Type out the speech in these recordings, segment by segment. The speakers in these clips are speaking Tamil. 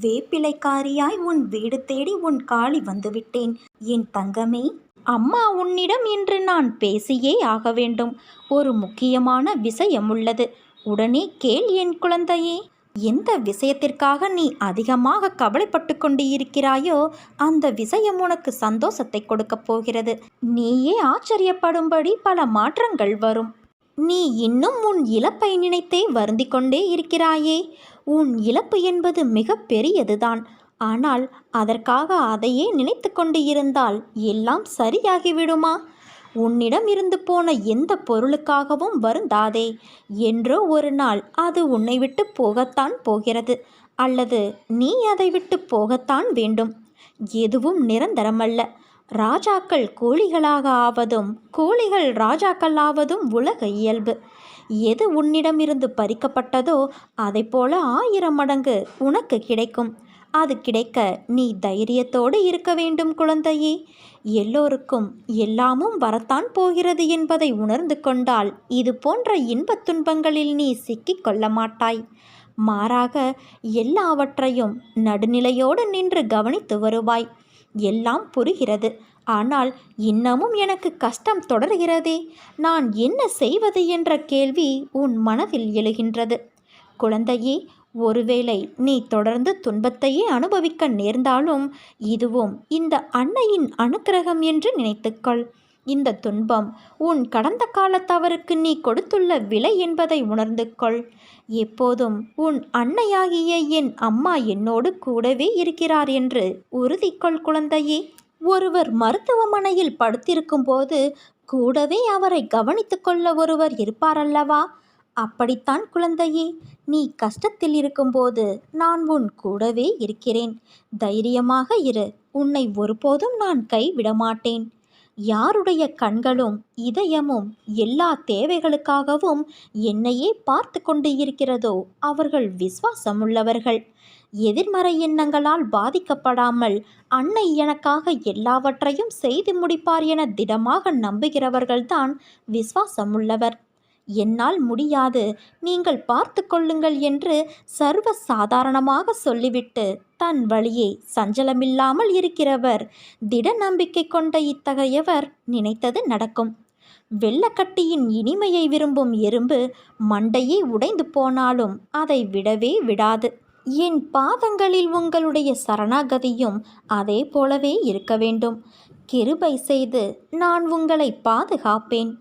வேப்பிலைக்காரியாய் உன் வீடு தேடி உன் காளி வந்துவிட்டேன். என் தங்கமே அம்மா உன்னிடம் இன்று நான் பேசியே ஆக வேண்டும். ஒரு முக்கியமான விஷயம் உள்ளது உடனே கேள் என் குழந்தையே. எந்த விஷயத்திற்காக நீ அதிகமாக கவலைப்பட்டு கொண்டு இருக்கிறாயோ அந்த விஷயம் உனக்கு சந்தோஷத்தை கொடுக்கப் போகிறது. நீயே ஆச்சரியப்படும்படி பல மாற்றங்கள் வரும். நீ இன்னும் உன் இழப்பை நினைத்தே வருந்திக் கொண்டே இருக்கிறாயே. உன் இழப்பு என்பது மிக பெரியதுதான். ஆனால் அதற்காக அதையே நினைத்து கொண்டு இருந்தால் எல்லாம் சரியாகிவிடுமா? உன்னிடம் இருந்து போன எந்த பொருளுக்காகவும் வருந்தாதே. என்றோ ஒரு நாள் அது உன்னை விட்டு போகத்தான் போகிறது. அல்லது நீ அதை விட்டு போகத்தான் வேண்டும். எதுவும் நிரந்தரமல்ல. ராஜாக்கள் கூலிகளாக ஆவதும் கூலிகள் ராஜாக்கள் ஆவதும் உலக இயல்பு. எது உன்னிடமிருந்து பறிக்கப்பட்டதோ அதை போல ஆயிரம் மடங்கு உனக்கு கிடைக்கும். அது கிடைக்க நீ தைரியத்தோடு இருக்க வேண்டும் குழந்தையே. எல்லோருக்கும் எல்லாமும் வரத்தான் போகிறது என்பதை உணர்ந்து கொண்டால் இது போன்ற இன்பத் துன்பங்களில் நீ சிக்கிக் கொள்ள மாட்டாய். மாறாக எல்லாவற்றையும் நடுநிலையோடு நின்று கவனித்து வருவாய். எல்லாம் புரிகிறது. ஆனால் இன்னமும் எனக்கு கஷ்டம் தொடர்கிறதே. நான் என்ன செய்வது என்ற கேள்வி உன் மனதில் எழுகின்றது. குழந்தையே ஒருவேளை நீ தொடர்ந்து துன்பத்தையே அனுபவிக்க நேர்ந்தாலும் இதுவும் இந்த அன்னையின் அனுக்கிரகம் என்று நினைத்துக்கொள். இந்த துன்பம் உன் கடந்த கால தவறுக்கு நீ கொடுத்துள்ள விலை என்பதை உணர்ந்து கொள் எப்போதும் உன் அன்னையாகிய என் அம்மா என்னோடு கூடவே இருக்கிறார் என்று உறுதி கொள் குழந்தையே. ஒருவர் மருத்துவமனையில் படுத்திருக்கும் போது கூடவே அவரை கவனித்து கொள்ள ஒருவர் இருப்பாரல்லவா? அப்படித்தான் குழந்தையே நீ கஷ்டத்தில் இருக்கும்போது நான் உன் கூடவே இருக்கிறேன். தைரியமாக இரு உன்னை ஒருபோதும் நான் கைவிட மாட்டேன் யாருடைய கண்களும் இதயமும் எல்லா தேவைகளுக்காகவும் என்னையே பார்த்து கொண்டு இருக்கிறதோ அவர்கள் விசுவாசமுள்ளவர்கள். எதிர்மறை எண்ணங்களால் பாதிக்கப்படாமல் அன்னை எனக்காக எல்லாவற்றையும் செய்து முடிப்பார் என திடமாக நம்புகிறவர்கள்தான் விசுவாசமுள்ளவர். என்னால் முடியாது நீங்கள் பார்த்து கொள்ளுங்கள் என்று சர்வ சாதாரணமாக சொல்லிவிட்டு தன் வழியே சஞ்சலமில்லாமல் இருக்கிறவர் திட நம்பிக்கை கொண்ட இத்தகையவர் நினைத்தது நடக்கும். வெள்ளக்கட்டியின் இனிமையை விரும்பும் எறும்பு மண்டையே உடைந்து போனாலும் அதை விடவே விடாது. என் பாதங்களில் உங்களுடைய சரணாகதியும் அதே போலவே இருக்க வேண்டும். கிருபை செய்து நான் உங்களை பாதுகாப்பேன்.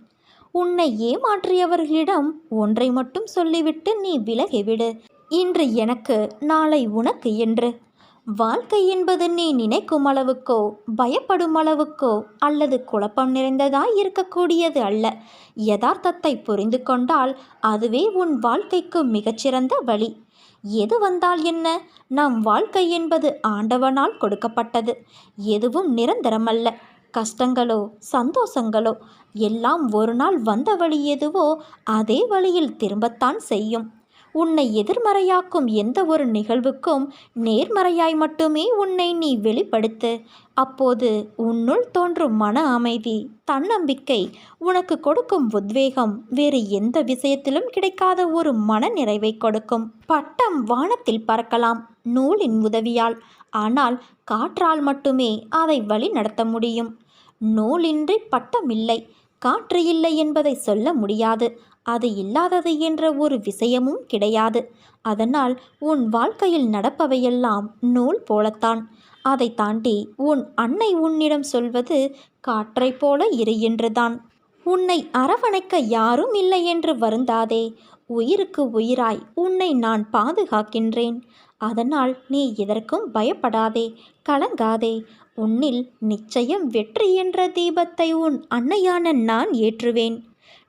உன்னை ஏமாற்றியவர்களிடம் ஒன்றை மட்டும் சொல்லிவிட்டு நீ விலகிவிடு இன்று எனக்கு நாளை உனக்கு என்று. வாழ்க்கை என்பது நீ நினைக்கும் அளவுக்கோ பயப்படும் அளவுக்கோ அல்லது குழப்பம் நிறைந்ததாய் இருக்கக்கூடியது அல்ல. யதார்த்தத்தை புரிந்து கொண்டால் அதுவே உன் வாழ்க்கைக்கு மிகச்சிறந்த வழி. எது வந்தால் என்ன? நம் வாழ்க்கை என்பது ஆண்டவனால் கொடுக்கப்பட்டது. எதுவும் நிரந்தரமல்ல. கஷ்டங்களோ சந்தோஷங்களோ எல்லாம் ஒரு நாள் வந்த வழி எதுவோ அதே வழியில் திரும்பத்தான் செய்யும். உன்னை எதிர்மறையாக்கும் எந்த ஒரு நிகழ்வுக்கும் நேர்மறையாய் மட்டுமே உன்னை நீ வெளிப்படுத்து. அப்போது உன்னுள் தோன்றும் மன அமைதி தன்னம்பிக்கை உனக்கு கொடுக்கும் உத்வேகம் வேறு எந்த விஷயத்திலும் கிடைக்காத ஒரு மன நிறைவை கொடுக்கும். பட்டம் வானத்தில் பறக்கலாம் நூலின் உதவியால். ஆனால் காற்றால் மட்டுமே அதை வழி நடத்த முடியும். நூலின்றி பட்டமில்லை காற்று இல்லை என்பதை சொல்ல முடியாது. அது இல்லாதது என்ற ஒரு விஷயமும் கிடையாது. அதனால் உன் வாழ்க்கையில் நடப்பவையெல்லாம் நூல் போலத்தான். அதை தாண்டி உன் அன்னை உன்னிடம் சொல்வது காற்றைப் போல இரு என்றுதான். உன்னை அரவணைக்க யாரும் இல்லை என்று வருந்தாதே. உயிருக்கு உயிராய் உன்னை நான் பாதுகாக்கின்றேன். அதனால் நீ எதற்கும் பயப்படாதே கலங்காதே. உன்னில் நிச்சயம் வெற்றி என்ற தீபத்தை உன் அன்னையான நான் ஏற்றுவேன்.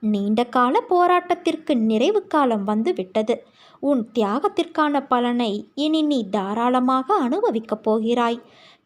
நீண்ட கால போராட்டத்திற்கு நிறைவு காலம் வந்து விட்டது உன் தியாகத்திற்கான பலனை இனி நீ தாராளமாக அனுபவிக்கப் போகிறாய்.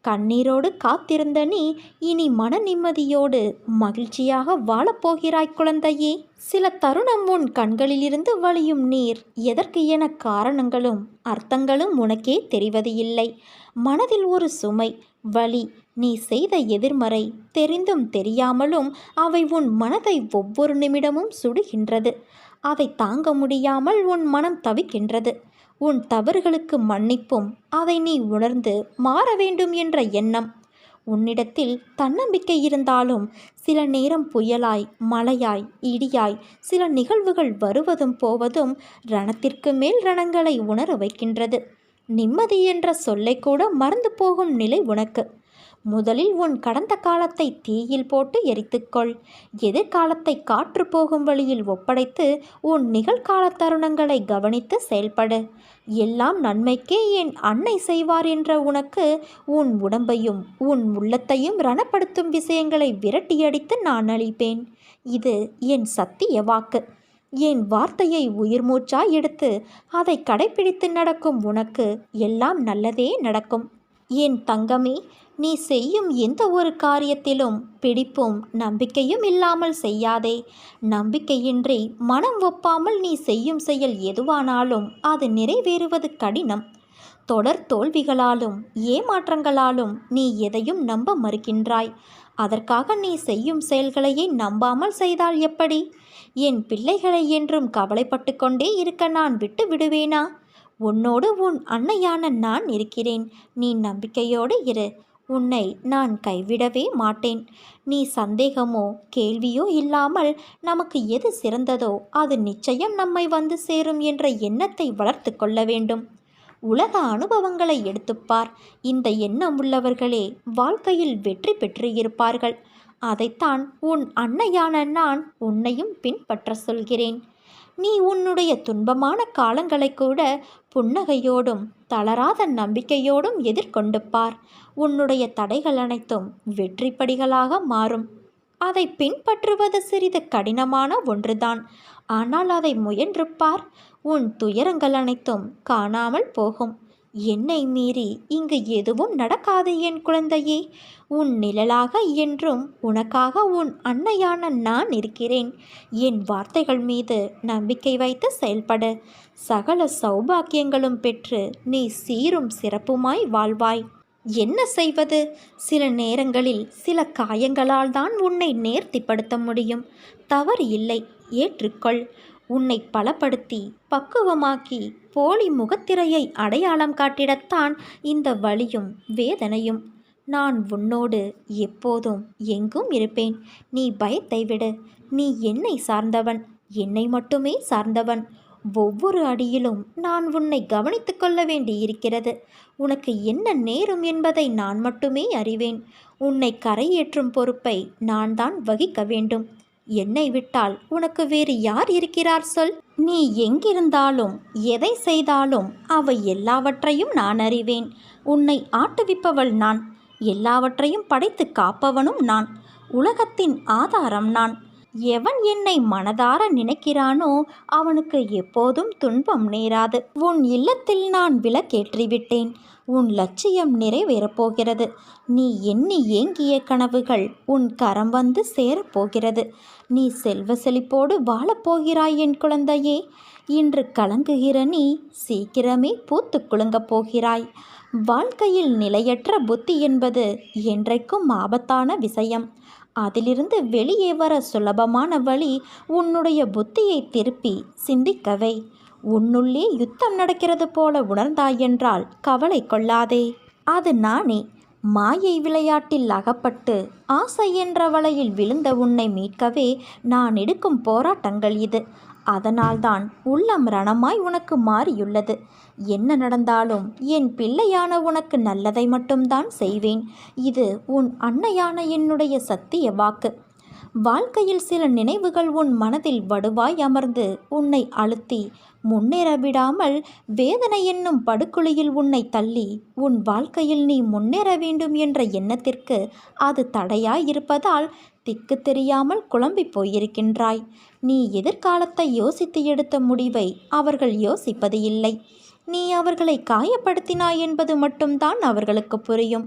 கண்ணீரோடு காத்திருந்த நீ இனி மன நிம்மதியோடு மகிழ்ச்சியாக வாழப்போகிறாய் குழந்தையே. சில தருணம் உன் கண்களிலிருந்து வழியும் நீர். எதற்கு என காரணங்களும் அர்த்தங்களும் உனக்கே தெரிவது இல்லை மனதில் ஒரு சுமை வழி நீ செய்த எதிர்மறை தெரிந்தும் தெரியாமலும் அவை உன் மனதை ஒவ்வொரு நிமிடமும் சுடுகின்றது. அதை தாங்க முடியாமல் உன் மனம் தவிக்கின்றது. உன் தவறுகளுக்கு மன்னிப்பும் அதை நீ உணர்ந்து மாற வேண்டும் என்ற எண்ணம். உன்னிடத்தில் தன்னம்பிக்கை இருந்தாலும் சில நேரம் புயலாய் மழையாய் இடியாய் சில நிகழ்வுகள் வருவதும் போவதும் ரணத்திற்கு மேல் ரணங்களை உணர வைக்கின்றது. நிம்மதி என்ற சொல்லை கூட மறந்து போகும் நிலை உனக்கு. முதலில் உன் கடந்த காலத்தை தீயில் போட்டு எரித்துக்கொள். எதிர்காலத்தை காற்று போகும் வழியில் ஒப்படைத்து உன் நிகழ்கால தருணங்களை கவனித்து செயல்படு. எல்லாம் நன்மைக்கே என் அன்னை செய்வார் என்ற உனக்கு உன் உடம்பையும் உன் உள்ளத்தையும் ரணப்படுத்தும் விஷயங்களை விரட்டியடித்து நான் அளிப்பேன் இது என் சத்திய வாக்கு. என் வார்த்தையை உயிர் மூச்சா எடுத்து அதை கடைபிடித்து நடக்கும் உனக்கு எல்லாம் நல்லதே நடக்கும். என் தங்கமே நீ செய்யும் எந்த ஒரு காரியத்திலும் பிடிப்பும் நம்பிக்கையும் இல்லாமல் செய்யாதே. நம்பிக்கையின்றி மனம் ஒப்பாமல் நீ செய்யும் செயல் எதுவானாலும் அது நிறைவேறுவது கடினம். தொடர் தோல்விகளாலும் ஏமாற்றங்களாலும் நீ எதையும் நம்ப மறுக்கின்றாய். அதற்காக நீ செய்யும் செயல்களையே நம்பாமல் செய்தால் எப்படி? என் பிள்ளைகளை என்றும் கவலைப்பட்டு கொண்டே இருக்க நான் விட்டு விடுவேனா? உன்னோடு உன் அன்னையான நான் இருக்கிறேன். நீ நம்பிக்கையோடு இரு. உன்னை நான் கைவிடவே மாட்டேன். நீ சந்தேகமோ கேள்வியோ இல்லாமல் நமக்கு எது சிறந்ததோ அது நிச்சயம் நம்மை வந்து சேரும் என்ற எண்ணத்தை வளர்த்து கொள்ள வேண்டும். உலக அனுபவங்களை எடுத்துப்பார் இந்த எண்ணம் உள்ளவர்களே வாழ்க்கையில் வெற்றி பெற்று இருப்பார்கள் அதைத்தான் உன் அன்னையான நான் உன்னையும் பின்பற்ற சொல்கிறேன். நீ உன்னுடைய துன்பமான காலங்களை கூட புன்னகையோடும் தளராத நம்பிக்கையோடும் எதிர்கொண்டு பார். உன்னுடைய தடைகள் அனைத்தும் வெற்றிப்படிகளாக மாறும். அதை பின்பற்றுவது சிறிது கடினமான ஒன்றுதான். ஆனால் அதை முயன்று பார். உன் துயரங்கள் அனைத்தும் காணாமல் போகும். என்னை மீறி இங்கு எதுவும் நடக்காது என் குழந்தையே. உன் நிழலாக என்றும் உனக்காக உன் அன்னையான நான் இருக்கிறேன். என் வார்த்தைகள் மீது நம்பிக்கை வைத்து செயல்பட. சகல சௌபாக்கியங்களும் பெற்று நீ சீரும் சிறப்புமாய் வாழ்வாய். என்ன செய்வது? சில நேரங்களில் சில காயங்களால் தான் உன்னை நேர்த்திப்படுத்த முடியும். தவறு இல்லை. ஏற்றுக்கொள். உன்னை பலப்படுத்தி பக்குவமாக்கி போலி முகத்திரையை அடையாளம் காட்டிடத்தான் இந்த வழியும் வேதனையும். நான் உன்னோடு எப்போதும் எங்கும் இருப்பேன். நீ பயத்தை விடு. நீ என்னை சார்ந்தவன். என்னை மட்டுமே சார்ந்தவன். ஒவ்வொரு அடியிலும் நான் உன்னை கவனித்து கொள்ள வேண்டியிருக்கிறது. உனக்கு என்ன நேரும் என்பதை நான் மட்டுமே அறிவேன். உன்னை கரையேற்றும் பொறுப்பை நான் தான் வகிக்க வேண்டும். என்னை விட்டால் உனக்கு வேறு யார் இருக்கிறார் சொல்? நீ எங்கிருந்தாலும் எதை செய்தாலும் அவை எல்லாவற்றையும் நான் அறிவேன். உன்னை ஆட்டுவிப்பவள் நான். எல்லாவற்றையும் படைத்து காப்பவனும் நான். உலகத்தின் ஆதாரம் நான். எவன் என்னை மனதார நினைக்கிறானோ அவனுக்கு எப்போதும் துன்பம் நேராது. உன் இல்லத்தில் நான் விளக்கேற்றிவிட்டேன் உன் லட்சியம் நிறைவேறப் போகிறது நீ எண்ணி ஏங்கிய கனவுகள் உன் கரம் வந்து சேரப்போகிறது. நீ செல்வ செழிப்போடு வாழப்போகிறாய் என் குழந்தையே. இன்று கலங்குகிற நீ சீக்கிரமே பூத்து குலுங்கப் போகிறாய். வாழ்க்கையில் நிலையற்ற புத்தி என்பது என்றைக்கும் ஆபத்தான விஷயம். அதிலிருந்து வெளியே வர சுலபமான வழி உன்னுடைய புத்தியை திருப்பி சிந்திக்கவை. உன்னுள்ளே யுத்தம் நடக்கிறது போல உணர்ந்தாயென்றால் கவலை கொள்ளாதே. அது நானே. மாயை விளையாட்டில் அகப்பட்டு ஆசை என்ற வலையில் விழுந்த உன்னை மீட்கவே நான் எடுக்கும் போராட்டங்கள் இது. அதனால்தான் உள்ளம் ரணமாய் உனக்கு மாறியுள்ளது. என்ன நடந்தாலும் என் பிள்ளையான உனக்கு நல்லதை மட்டும்தான் செய்வேன். இது உன் அன்னையான என்னுடைய சத்திய வாக்கு. வாழ்க்கையில் சில நினைவுகள் உன் மனதில் வடுவாய் அமர்ந்து உன்னை அழுத்தி முன்னேற விடாமல் வேதனை என்னும் படுகுழியில் உன்னை தள்ளி உன் வாழ்க்கையில் நீ முன்னேற வேண்டும் என்ற எண்ணத்திற்கு அது தடையாய் இருப்பதால் திக்கு தெரியாமல் குழம்பி போயிருக்கின்றாய். நீ எதிர்காலத்தை யோசித்து எடுத்த முடிவை அவர்கள் யோசிப்பது இல்லை. நீ அவர்களை காயப்படுத்தினாய் என்பது மட்டும்தான் அவர்களுக்கு புரியும்.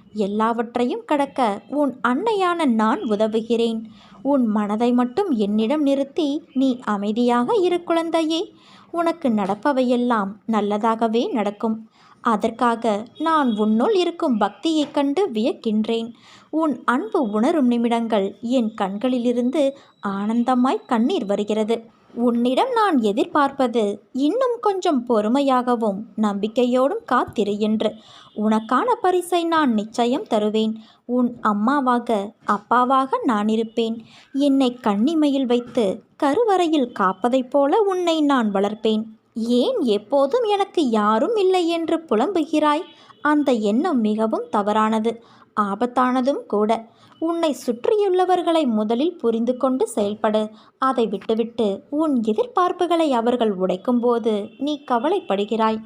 எல்லாவற்றையும் கடக்க உன் அன்னையான நான் உதவுகிறேன். உன் மனதை மட்டும் என்னிடம் நிறுத்தி நீ அமைதியாக இரு குழந்தையே. உனக்கு நடப்பவையெல்லாம் நல்லதாகவே நடக்கும். அதற்காக நான் உன்னுள் இருக்கும் பக்தியைக் கண்டு வியக்கின்றேன். உன் அன்பு உணரும் நிமிடங்கள் என் கண்களிலிருந்து ஆனந்தமாய் கண்ணீர் வருகிறது. உன்னிடம் நான் எதிர்பார்ப்பது இன்னும் கொஞ்சம் பொறுமையாகவும் நம்பிக்கையோடும் காத்திரு என்று. உனக்கான பரிசை நான் நிச்சயம் தருவேன். உன் அம்மாவாக அப்பாவாக நான் இருப்பேன். என்னை கண்ணிமையில் வைத்து கருவறையில் காப்பதைப் போல உன்னை நான் வளர்ப்பேன். ஏன் எப்போதும் எனக்கு யாரும் இல்லை என்று புலம்புகிறாய்? அந்த எண்ணம் மிகவும் தவறானது. ஆபத்தானதும் கூட. உன்னை சுற்றியுள்ளவர்களை முதலில் புரிந்து கொண்டு செயல்படு. அதை விட்டுவிட்டு உன் எதிர்பார்ப்புகளை அவர்கள் உடைக்கும்போது நீ கவலைப்படுகிறாய்.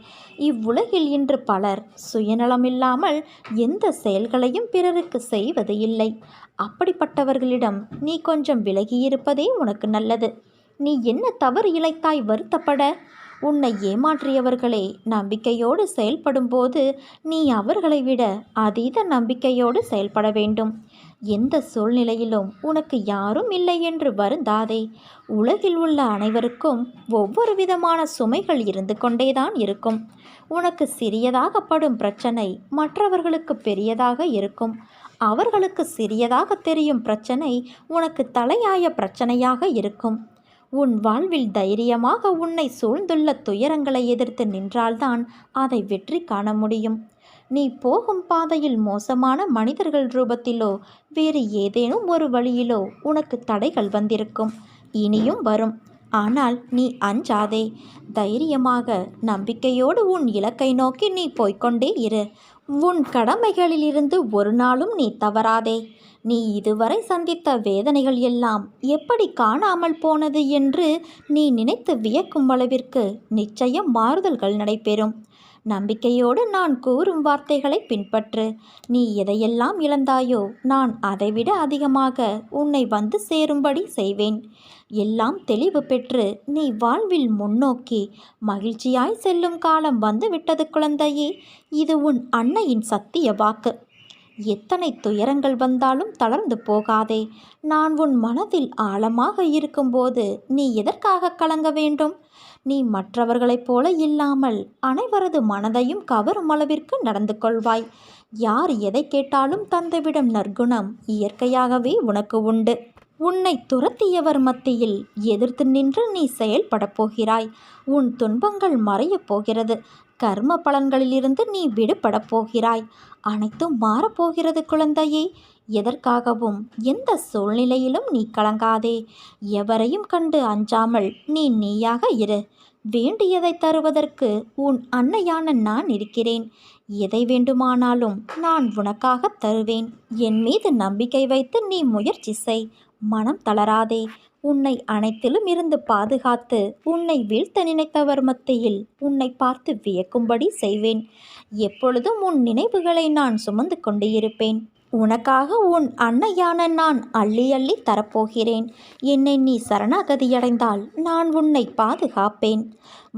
இவ்வுலகில் இன்று பலர் சுயநலமில்லாமல் எந்த செயல்களையும் பிறருக்கு செய்வது இல்லை. அப்படிப்பட்டவர்களிடம் நீ கொஞ்சம் விலகியிருப்பதே உனக்கு நல்லது. நீ என்ன தவறு இழைத்தாய் வருத்தப்பட? உன்னை ஏமாற்றியவர்களே நம்பிக்கையோடு செயல்படும்போது நீ அவர்களை விட அதீத நம்பிக்கையோடு செயல்பட வேண்டும். எந்த சூழ்நிலையிலும் உனக்கு யாரும் இல்லை என்று வருந்தாதே. உலகில் உள்ள அனைவருக்கும் ஒவ்வொரு விதமான சுமைகள் இருந்து கொண்டேதான் இருக்கும். உனக்கு சிறியதாகப்படும் பிரச்சனை மற்றவர்களுக்கு பெரியதாக இருக்கும். அவர்களுக்கு சிறியதாக தெரியும் பிரச்சனை உனக்கு தலையாய பிரச்சனையாக இருக்கும். உன் வாழ்வில் தைரியமாக உன்னை சூழ்ந்துள்ள துயரங்களை எதிர்த்து நின்றால்தான் அதை வெற்றி காண முடியும். நீ போகும் பாதையில் மோசமான மனிதர்கள் ரூபத்திலோ வேறு ஏதேனும் ஒரு வழியிலோ உனக்கு தடைகள் வந்திருக்கும். இனியும் வரும். ஆனால் நீ அஞ்சாதே. தைரியமாக நம்பிக்கையோடு உன் இலக்கை நோக்கி நீ போய்கொண்டே இரு. உன் கடமைகளிலிருந்து ஒரு நாளும் நீ தவறாதே. நீ இதுவரை சந்தித்த வேதனைகள் எல்லாம் எப்படி காணாமல் போனது என்று நீ நினைத்து வியக்கும் அளவிற்கு நிச்சயம் மாறுதல்கள் நடைபெறும். நம்பிக்கையோடு நான் கூறும் வார்த்தைகளை பின்பற்று. நீ எதையெல்லாம் இழந்தாயோ நான் அதைவிட அதிகமாக உன்னை வந்து சேரும்படி செய்வேன். எல்லாம் தெளிவு பெற்று நீ வாழ்வில் முன்னோக்கி மகிழ்ச்சியாய் செல்லும் காலம் வந்துவிட்டது குழந்தையே. இது உன் அன்னையின் சத்திய வாக்கு. எத்தனை துயரங்கள் வந்தாலும் தளர்ந்து போகாதே. நான் உன் மனதில் ஆழமாக இருக்கும்போது நீ எதற்காக கலங்க வேண்டும்? நீ மற்றவர்களைப் போல இல்லாமல் அனைவரது மனதையும் கவரும் அளவிற்கு நடந்து கொள்வாய். யார் எதை கேட்டாலும் தந்துவிடும் நற்குணம் இயற்கையாகவே உனக்கு உண்டு. உன்னை துரத்தியவர் மத்தியில் எதிர்த்து நின்று நீ செயல்படப் போகிறாய். உன் துன்பங்கள் மறையப் போகிறது. கர்ம பலன்களிலிருந்து நீ விடுபடப் போகிறாய். அனைத்தும் மாறப்போகிறது குழந்தையே. எதற்காகவும் எந்த சூழ்நிலையிலும் நீ கலங்காதே. எவரையும் கண்டு அஞ்சாமல் நீ நீயாக இரு. வேண்டியதை தருவதற்கு உன் அன்னையான நான் இருக்கிறேன். எதை வேண்டுமானாலும் நான் உனக்காக தருவேன். என் மீது நம்பிக்கை வைத்து நீ முயற்சி செய். மனம் தளராதே. உன்னை அனைத்திலும் இருந்து பாதுகாத்து உன்னை வீழ்த்த நினைத்தவர் மத்தியில் உன்னை பார்த்து வியக்கும்படி செய்வேன். எப்பொழுதும் உன் நினைவுகளை நான் சுமந்து கொண்டு இருப்பேன். உனக்காக உன் அன்னையான நான் அள்ளி அள்ளி தரப்போகிறேன். என்னை நீ சரணாகதியடைந்தால் நான் உன்னை பாதுகாப்பேன்.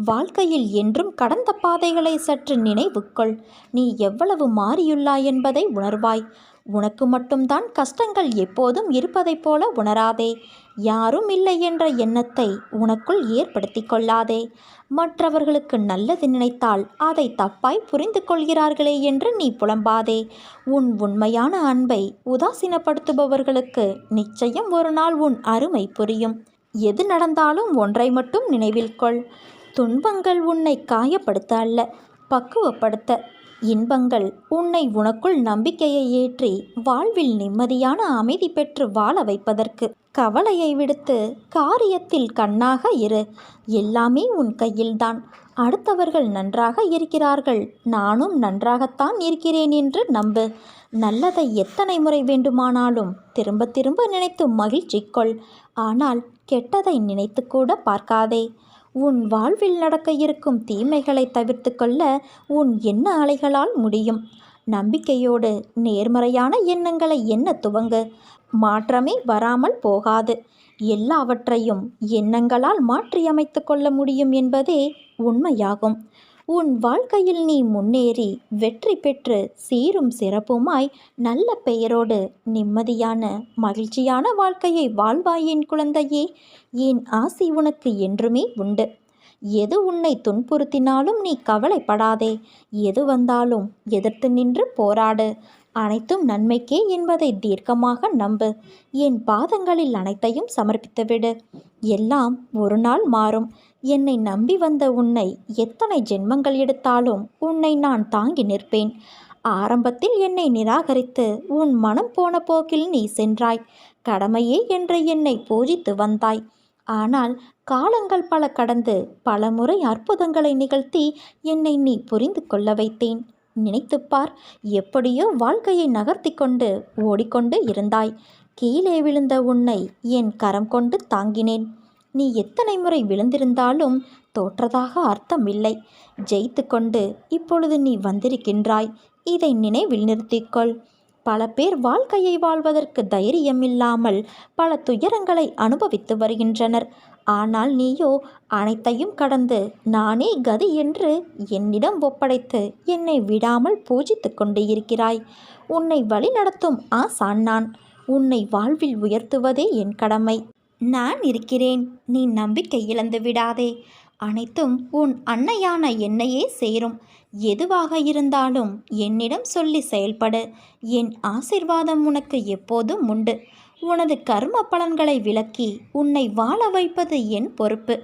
வாழ்க்கையில் என்றும் கடந்த பாதைகளை சற்று நினைவுக்கொள் நீ எவ்வளவு மாறியுள்ளாய் என்பதை உணர்வாய். உனக்கு மட்டும்தான் கஷ்டங்கள் எப்போதும் இருப்பதைப் போல உணராதே. யாரும் இல்லை என்ற எண்ணத்தை உனக்குள் ஏற்படுத்தி கொள்ளாதே. மற்றவர்களுக்கு நல்லது நினைத்தால் அதை தப்பாய் புரிந்து கொள்கிறார்களே என்று நீ புலம்பாதே. உன் உண்மையான அன்பை உதாசீனப்படுத்துபவர்களுக்கு நிச்சயம் ஒரு நாள் உன் அருமை புரியும். எது நடந்தாலும் ஒன்றை மட்டும் நினைவில் கொள். துன்பங்கள் உன்னை காயப்படுத்த அல்ல பக்குவப்படுத்த. இன்பங்கள் உன்னை உனக்குள் நம்பிக்கையை ஏற்றி வாழ்வில் நிம்மதியான அமைதி பெற்று வாழ வைப்பதற்கு கவலையை விடுத்து காரியத்தில் கண்ணாக இரு. எல்லாமே உன் கையில்தான். அடுத்தவர்கள் நன்றாக இருக்கிறார்கள். நானும் நன்றாகத்தான் இருக்கிறேன் என்று நம்பு. நல்லதை எத்தனை முறை வேண்டுமானாலும் திரும்ப திரும்ப நினைத்து மகிழ்ச்சி கொள். ஆனால் கெட்டதை நினைத்து கூட பார்க்காதே. உன் வாழ்வில் நடக்க இருக்கும் தீமைகளை தவிர்த்து கொள்ள உன் எண்ண அலைகளால் முடியும். நம்பிக்கையோடு நேர்மறையான எண்ணங்களை எண்ண துவங்கு. மாற்றமே வராமல் போகாது. எல்லாவற்றையும் எண்ணங்களால் மாற்றியமைத்து கொள்ள முடியும் என்பதே உண்மையாகும். உன் வாழ்க்கையில் நீ முன்னேறி வெற்றி பெற்று சீரும் சிறப்புமாய் நல்ல பெயரோடு நிம்மதியான மகிழ்ச்சியான வாழ்க்கையை வாழ்வாய் என் குழந்தையே. என் ஆசி உனக்கு என்றுமே உண்டு. எது உன்னை துன்புறுத்தினாலும் நீ கவலைப்படாதே. எது வந்தாலும் எதிர்த்து நின்று போராடு. அனைத்தும் நன்மைக்கே என்பதை தீர்க்கமாக நம்பு. என் பாதங்களில் அனைத்தையும் சமர்ப்பித்துவிடு எல்லாம் ஒரு நாள் மாறும். என்னை நம்பி வந்த உன்னை எத்தனை ஜென்மங்கள் எடுத்தாலும் உன்னை நான் தாங்கி நிற்பேன். ஆரம்பத்தில் என்னை நிராகரித்து உன் மனம் போன போக்கில் நீ சென்றாய். கடமையே என்ற என்னை பூஜித்து வந்தாய். ஆனால் காலங்கள் பல கடந்து பல முறை அற்புதங்களை நிகழ்த்தி என்னை நீ புரிந்து கொள்ள வைத்தேன். நினைத்துப் பார் எப்படியோ வாழ்க்கையை நகர்த்தி கொண்டு ஓடிக்கொண்டு இருந்தாய். கீழே விழுந்த உன்னை என் கரம் கொண்டு தாங்கினேன். நீ எத்தனை முறை விழுந்திருந்தாலும் தோற்றதாக அர்த்தமில்லை. ஜெயித்து கொண்டு இப்பொழுது நீ வந்திருக்கின்றாய். இதை நினைவில் நிறுத்திக்கொள். பல பேர் வாழ்க்கையை வாழ்வதற்கு தைரியம் இல்லாமல் பல துயரங்களை அனுபவித்து வருகின்றனர். ஆனால் நீயோ அனைத்தையும் கடந்து நானே கதி என்று என்னிடம் ஒப்படைத்து என்னை விடாமல் பூஜித்து கொண்டு இருக்கிறாய் உன்னை வழிநடத்தும் ஆசான் நான். உன்னை வாழ்வில் உயர்த்துவதே என் கடமை. நான் இருக்கிறேன். நீ நம்பிக்கை இழந்து விடாதே. அனைத்தும் உன் அன்னையான என்னையே சேரும். எதுவாக இருந்தாலும் என்னிடம் சொல்லி செயல்படு. என் ஆசிர்வாதம் உனக்கு எப்போதும் உண்டு. உனது கர்ம பலன்களை விளக்கி உன்னை வாழ வைப்பது என் பொறுப்பு.